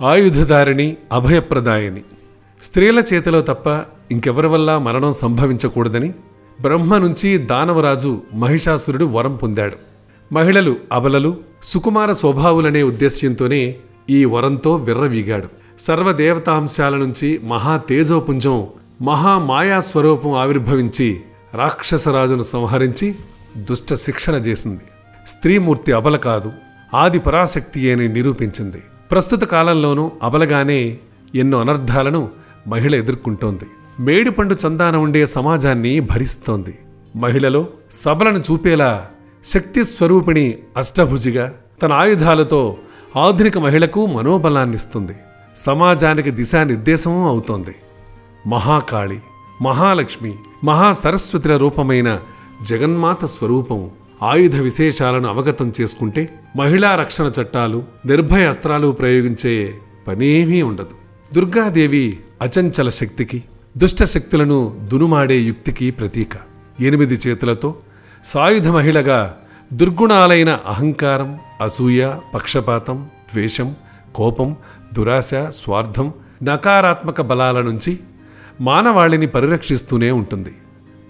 ఆయుధధారిణి అభయప్రదాయని. స్త్రీల చేతిలో తప్ప ఇంకెవరి వల్ల మరణం సంభవించకూడదని బ్రహ్మ నుంచి దానవరాజు మహిషాసురుడు వరం పొందాడు. మహిళలు అబలలు సుకుమార స్వభావులనే ఉద్దేశ్యంతోనే ఈ వరంతో విర్రవీగాడు. సర్వదేవతాంశాల నుంచి మహా తేజోపుంజం మహామాయా స్వరూపం ఆవిర్భవించి రాక్షసరాజును సంహరించి దుష్ట శిక్షణ చేసింది. స్త్రీమూర్తి అబల కాదు ఆది పరాశక్తి అని నిరూపించింది. ప్రస్తుత కాలంలోనూ అబలగానే ఎన్నో అనర్థాలను మహిళ ఎదుర్కొంటోంది. మేడిపండు చందాన ఉండే సమాజాన్ని భరిస్తోంది. మహిళలో సబలను చూపేలా శక్తి స్వరూపిణి అష్టభుజిగా తన ఆయుధాలతో ఆధునిక మహిళకు మనోబలాన్నిస్తుంది. సమాజానికి దిశానిర్దేశం అవుతోంది. మహాకాళి మహాలక్ష్మి మహాసరస్వతిల రూపమైన జగన్మాత స్వరూపం ఆయుధ విశేషాలను అవగతం చేసుకుంటే మహిళా రక్షణ చట్టాలు నిర్భయ అస్త్రాలు ప్రయోగించే పనేమీ ఉండదు. దుర్గాదేవి అచంచల శక్తికి దుష్ట శక్తులను దునుమాడే యుక్తికి ప్రతీక. ఎనిమిది చేతులతో సాయుధ మహిళగా దుర్గుణాలైన అహంకారం అసూయ పక్షపాతం ద్వేషం కోపం దురాశ స్వార్థం నకారాత్మక బలాల నుంచి మానవాళిని పరిరక్షిస్తూనే ఉంటుంది.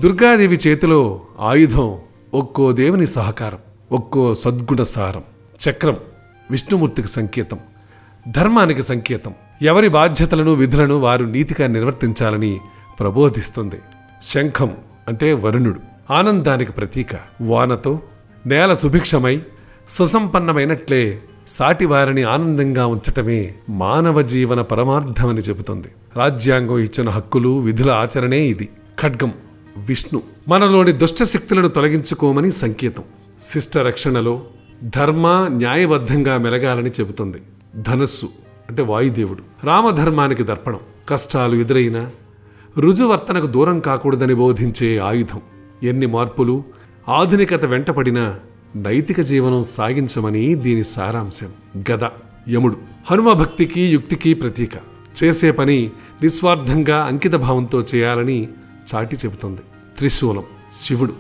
దుర్గాదేవి చేతిలో ఆయుధం ఒక్కో దేవుని సహకారం ఒక్కో సద్గుణ సారం చక్రం విష్ణుమూర్తికి సంకేతం ధర్మానికి సంకేతం. ఎవరి బాధ్యతలను విధులను వారు నీతిగా నిర్వర్తించాలని ప్రబోధిస్తుంది. శంఖం అంటే వరుణుడు. ఆనందానికి ప్రతీక. వానతో నేల సుభిక్షమై సుసంపన్నమైనట్లే సాటివారిని ఆనందంగా ఉంచటమే మానవ జీవన పరమార్థమని చెబుతుంది. రాజ్యాంగం ఇచ్చిన హక్కులు విధుల ఆచరణే ఇది. ఖడ్గం విష్ణు మనలోని దుష్ట శక్తులను తొలగించుకోమని సంకేతం. శిష్ట రక్షణలో ధర్మ న్యాయబద్ధంగా మెలగాలని చెబుతుంది. ధనస్సు అంటే వాయుదేవుడు. రామధర్మానికి దర్పణం. కష్టాలు ఎదురైనా రుజువర్తనకు దూరం కాకూడదని బోధించే ఆయుధం. ఎన్ని మార్పులు ఆధునికత వెంటపడినా నైతిక జీవనం సాగించమని దీని సారాంశం. గద యముడు. హనుమ భక్తికి యుక్తికి ప్రతీక. చేసే పని నిస్వార్థంగా అంకిత భావంతో చేయాలని చాటి చెబుతుంది. త్రిశూలం శివుడు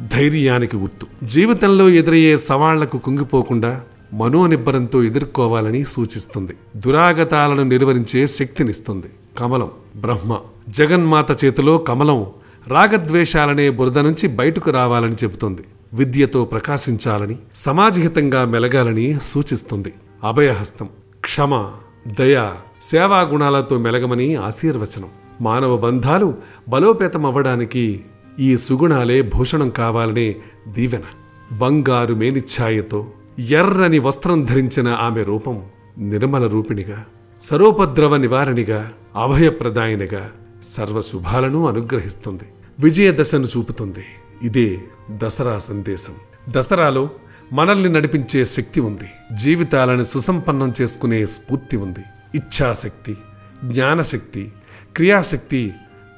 ధైర్యానికి గుర్తు. జీవితంలో ఎదురయ్యే సవాళ్ళకు కుంగిపోకుండా మనోనిబ్బరంతో ఎదుర్కోవాలని సూచిస్తుంది. దురాగతాలను నిర్వహించే శక్తినిస్తుంది. కమలం బ్రహ్మ జగన్మాత చేతిలో కమలం రాగద్వేషాలనే బురద నుంచి బయటకు రావాలని చెబుతుంది. విద్యతో ప్రకాశించాలని సమాజహితంగా మెలగాలని సూచిస్తుంది. అభయహస్తం క్షమ దయ సేవా గుణాలతో మెలగమని ఆశీర్వచనం. మానవ బంధాలు బలోపేతమవ్వడానికి ఈ సుగుణాలే భూషణం కావాలనే దీవెన. బంగారు మేనిఛాయతో ఎర్రని వస్త్రం ధరించిన ఆమె రూపం నిర్మల రూపిణిగా సరోపద్రవ నివారణిగా అభయప్రదాయనిగా సర్వశుభాలను అనుగ్రహిస్తుంది. విజయదశను చూపుతుంది. ఇదే దసరా సందేశం. దసరాలో మనల్ని నడిపించే శక్తి ఉంది. జీవితాలను సుసంపన్నం చేసుకునే స్ఫూర్తి ఉంది. ఇచ్ఛాశక్తి జ్ఞానశక్తి క్రియాశక్తి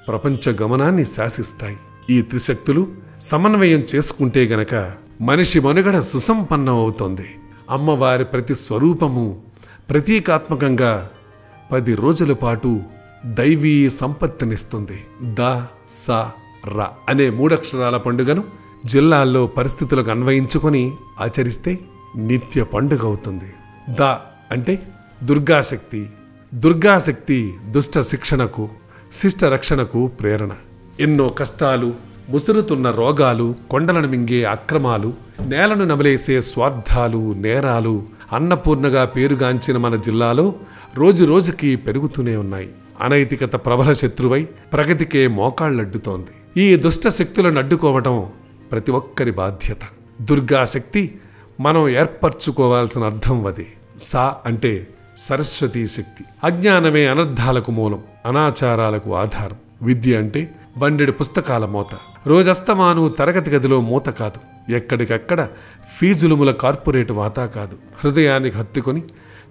ప్రపంచ గమనాన్ని శాసిస్తాయి. ఈ త్రిశక్తులు సమన్వయం చేసుకుంటే గనక మనిషి మనుగడ సుసంపన్నం అవుతోంది అమ్మవారి ప్రతి స్వరూపము ప్రతీకాత్మకంగా పది రోజుల పాటు దైవీ సంపత్తినిస్తుంది. ద స ర అనే మూడక్షరాల పండుగను జిల్లాల్లో పరిస్థితులకు అన్వయించుకొని ఆచరిస్తే నిత్య పండుగ అవుతుంది. ద అంటే దుర్గాశక్తి. దుర్గాశక్తి దుష్ట శిక్షణకు శిష్ట రక్షణకు ప్రేరణ. ఎన్నో కష్టాలు ముసురుతున్న రోగాలు కొండలను మింగే అక్రమాలు నేలను నమిలేసే స్వార్థాలు నేరాలు అన్నపూర్ణగా పేరుగాంచిన మన జిల్లాలో రోజు రోజుకి పెరుగుతూనే ఉన్నాయి. అనైతికత ప్రబల శత్రువై ప్రగతికే మోకాళ్ళడ్డుతోంది. ఈ దుష్ట శక్తులను అడ్డుకోవటం ప్రతి ఒక్కరి బాధ్యత. దుర్గాశక్తి మనం ఏర్పరచుకోవాల్సిన అర్థం అది. సా అంటే సరస్వతీ శక్తి. అజ్ఞానమే అనర్థాలకు మూలం అనాచారాలకు ఆధారం. విద్య అంటే బండెడు పుస్తకాల మోత. రోజస్తమాను తరగతి గదిలో మూత కాదు. ఎక్కడికక్కడ ఫీజులుముల కార్పొరేట్ వాతా కాదు. హృదయానికి హత్తుకొని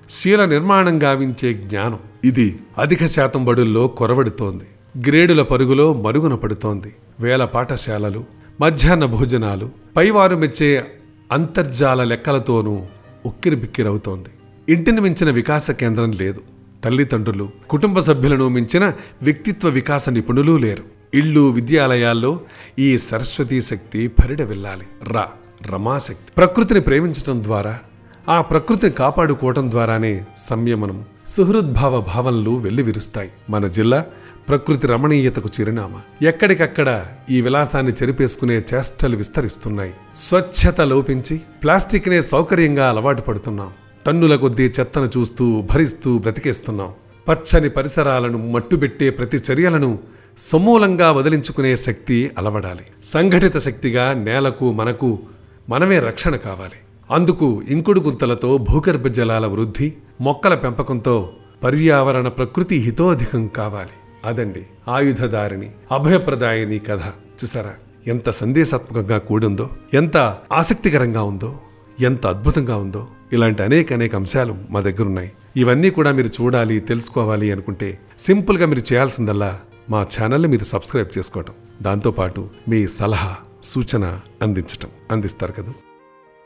శీల నిర్మాణం గావించే జ్ఞానం. ఇది అధిక శాతం బడుల్లో కొరవడుతోంది. గ్రేడుల పరుగులో మరుగున పడుతోంది. వేల పాఠశాలలు మధ్యాహ్న భోజనాలు పైవారు మెచ్చే అంతర్జాల లెక్కలతోనూ ఉక్కిరిబిక్కిరవుతోంది. ఇంటిని మించిన వికాస కేంద్రం లేదు. తల్లిదండ్రులు కుటుంబ సభ్యులను మించిన వ్యక్తిత్వ వికాస నిపుణులు లేరు. ఇళ్ళు విద్యాలయాల్లో ఈ సరస్వతీ శక్తి పరిడ వెళ్ళాలి. రా రమాశక్తి. ప్రకృతిని ప్రేమించటం ద్వారా ఆ ప్రకృతిని కాపాడుకోవటం ద్వారానే సంయమనం సుహృద్భావ భావనలు వెల్లివిరుస్తాయి. మన జిల్లా ప్రకృతి రమణీయతకు చిరునామా. ఎక్కడికక్కడ ఈ విలాసాన్ని చెరిపేసుకునే చేష్టలు విస్తరిస్తున్నాయి. స్వచ్ఛత లోపించి ప్లాస్టిక్నే సౌకర్యంగా అలవాటు పడుతున్నాం. టన్నుల కొద్దీ చెత్తను చూస్తూ భరిస్తూ బ్రతికేస్తున్నాం. పచ్చని పరిసరాలను మట్టుబెట్టే ప్రతి చర్యలను సమూలంగా వదిలించుకునే శక్తి అలవడాలి. సంఘటిత శక్తిగా నేలకు మనకు మనమే రక్షణ కావాలి. అందుకు ఇంకుడు గుంతలతో భూగర్భ జలాల వృద్ధి మొక్కల పెంపకంతో పర్యావరణ ప్రకృతి హితోధికం కావాలి. అదండి ఆయుధదారిని అభయప్రదాయని కథ. చూసారా? ఎంత సందేశాత్మకంగా కూడిందో ఎంత ఆసక్తికరంగా ఉందో. ఎంత అద్భుతంగా ఉందో. ఇలాంటి అనేక అనేక అంశాలు మా దగ్గర ఉన్నాయి ఇవన్నీ కూడా మీరు చూడాలి తెలుసుకోవాలి అనుకుంటే సింపుల్గా మీరు చేయాల్సిందల్లా మా ఛానల్ని మీరు సబ్స్క్రైబ్ చేసుకోవటం. దాంతోపాటు మీ సలహా సూచన అందించటం. అందిస్తారు కదా.